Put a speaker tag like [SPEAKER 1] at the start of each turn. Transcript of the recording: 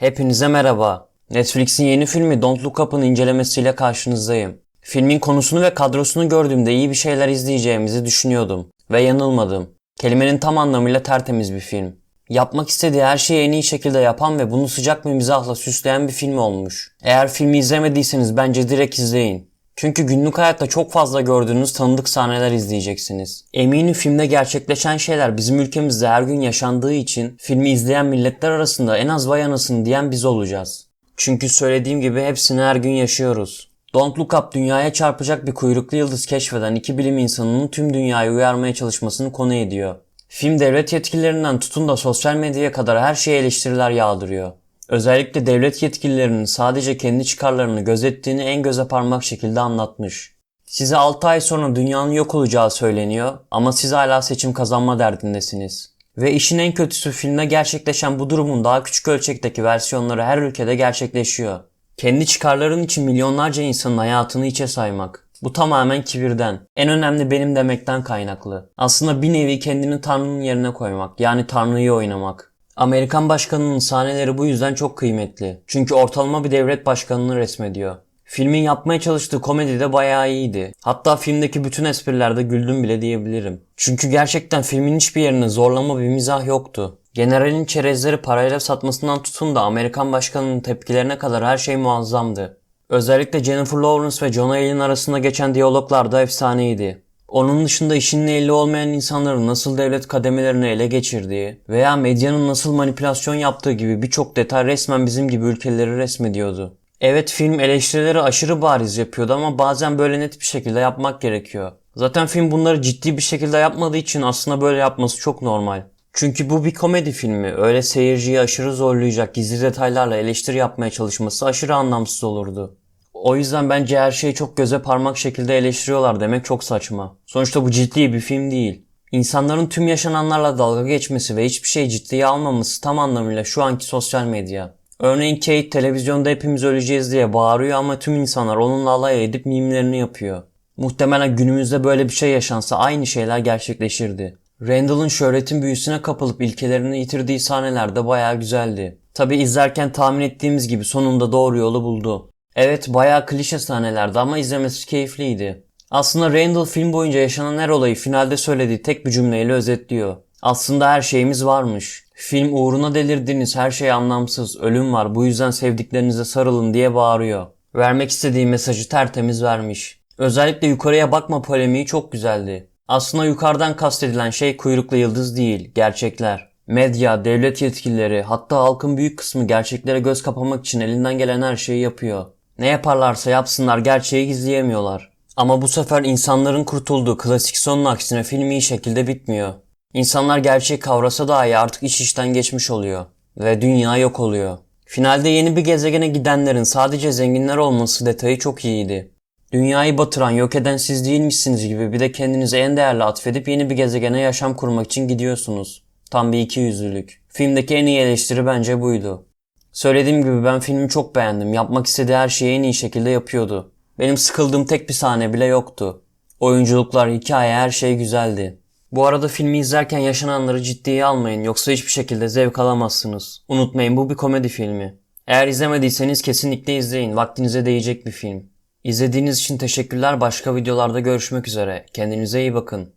[SPEAKER 1] Hepinize merhaba. Netflix'in yeni filmi Don't Look Up'ın incelemesiyle karşınızdayım. Filmin konusunu ve kadrosunu gördüğümde iyi bir şeyler izleyeceğimizi düşünüyordum. Ve yanılmadım. Kelimenin tam anlamıyla tertemiz bir film. Yapmak istediği her şeyi en iyi şekilde yapan ve bunu sıcak bir mizahla süsleyen bir film olmuş. Eğer filmi izlemediyseniz bence direkt izleyin. Çünkü günlük hayatta çok fazla gördüğünüz tanıdık sahneler izleyeceksiniz. Eminim filmde gerçekleşen şeyler bizim ülkemizde her gün yaşandığı için filmi izleyen milletler arasında en az vay anasını diyen biz olacağız. Çünkü söylediğim gibi hepsini her gün yaşıyoruz. Don't Look Up dünyaya çarpacak bir kuyruklu yıldız keşfeden iki bilim insanının tüm dünyayı uyarmaya çalışmasını konu ediyor. Film devlet yetkililerinden tutun da sosyal medyaya kadar her şeye eleştiriler yağdırıyor. Özellikle devlet yetkililerinin sadece kendi çıkarlarını gözettiğini en göze parmak şekilde anlatmış. Size 6 ay sonra dünyanın yok olacağı söyleniyor ama siz hala seçim kazanma derdindesiniz. Ve işin en kötüsü filmde gerçekleşen bu durumun daha küçük ölçekteki versiyonları her ülkede gerçekleşiyor. Kendi çıkarların için milyonlarca insanın hayatını içe saymak. Bu tamamen kibirden. En önemli benim demekten kaynaklı. Aslında bir nevi kendini Tanrı'nın yerine koymak. Yani Tanrı'yı oynamak. Amerikan başkanının sahneleri bu yüzden çok kıymetli. Çünkü ortalama bir devlet başkanını resmediyor. Filmin yapmaya çalıştığı komedi de bayağı iyiydi. Hatta filmdeki bütün esprilerde güldüm bile diyebilirim. Çünkü gerçekten filmin hiçbir yerine zorlama bir mizah yoktu. Generalin çerezleri parayla satmasından tutun da Amerikan başkanının tepkilerine kadar her şey muazzamdı. Özellikle Jennifer Lawrence ve John Hale'in arasında geçen diyaloglar da efsaneydi. Onun dışında işinin ehli olmayan insanların nasıl devlet kademelerini ele geçirdiği veya medyanın nasıl manipülasyon yaptığı gibi birçok detay resmen bizim gibi ülkeleri resmediyordu. Evet film eleştirileri aşırı bariz yapıyordu ama bazen böyle net bir şekilde yapmak gerekiyor. Zaten film bunları ciddi bir şekilde yapmadığı için aslında böyle yapması çok normal. Çünkü bu bir komedi filmi. Öyle seyirciyi aşırı zorlayacak gizli detaylarla eleştiri yapmaya çalışması aşırı anlamsız olurdu. O yüzden bence her şeyi çok göze parmak şekilde eleştiriyorlar demek çok saçma. Sonuçta bu ciddi bir film değil. İnsanların tüm yaşananlarla dalga geçmesi ve hiçbir şey ciddiye almaması tam anlamıyla şu anki sosyal medya. Örneğin Kate televizyonda hepimiz öleceğiz diye bağırıyor ama tüm insanlar onunla alay edip mimlerini yapıyor. Muhtemelen günümüzde böyle bir şey yaşansa aynı şeyler gerçekleşirdi. Randall'ın şöhretin büyüsüne kapılıp ilkelerini yitirdiği sahneler de bayağı güzeldi. Tabi izlerken tahmin ettiğimiz gibi sonunda doğru yolu buldu. Evet bayağı klişe sahnelerdi ama izlemesi keyifliydi. Aslında Randall film boyunca yaşanan her olayı finalde söylediği tek bir cümleyle özetliyor. Aslında her şeyimiz varmış. Film uğruna delirdiğiniz her şey anlamsız, ölüm var bu yüzden sevdiklerinize sarılın diye bağırıyor. Vermek istediği mesajı tertemiz vermiş. Özellikle yukarıya bakma polemiği çok güzeldi. Aslında yukarıdan kastedilen şey kuyruklu yıldız değil, gerçekler. Medya, devlet yetkilileri, hatta halkın büyük kısmı gerçeklere göz kapamak için elinden gelen her şeyi yapıyor. Ne yaparlarsa yapsınlar gerçeği gizleyemiyorlar. Ama bu sefer insanların kurtulduğu klasik sonun aksine film iyi şekilde bitmiyor. İnsanlar gerçeği kavrasa dahi artık iş işten geçmiş oluyor. Ve dünya yok oluyor. Finalde yeni bir gezegene gidenlerin sadece zenginler olması detayı çok iyiydi. Dünyayı batıran, yok eden siz değilmişsiniz gibi bir de kendinizi en değerli atfedip yeni bir gezegene yaşam kurmak için gidiyorsunuz. Tam bir iki yüzlülük. Filmdeki en iyi eleştiri bence buydu. Söylediğim gibi ben filmi çok beğendim. Yapmak istediği her şeyi en iyi şekilde yapıyordu. Benim sıkıldığım tek bir sahne bile yoktu. Oyunculuklar, hikaye her şey güzeldi. Bu arada filmi izlerken yaşananları ciddiye almayın yoksa hiçbir şekilde zevk alamazsınız. Unutmayın bu bir komedi filmi. Eğer izlemediyseniz kesinlikle izleyin. Vaktinize değecek bir film. İzlediğiniz için teşekkürler. Başka videolarda görüşmek üzere. Kendinize iyi bakın.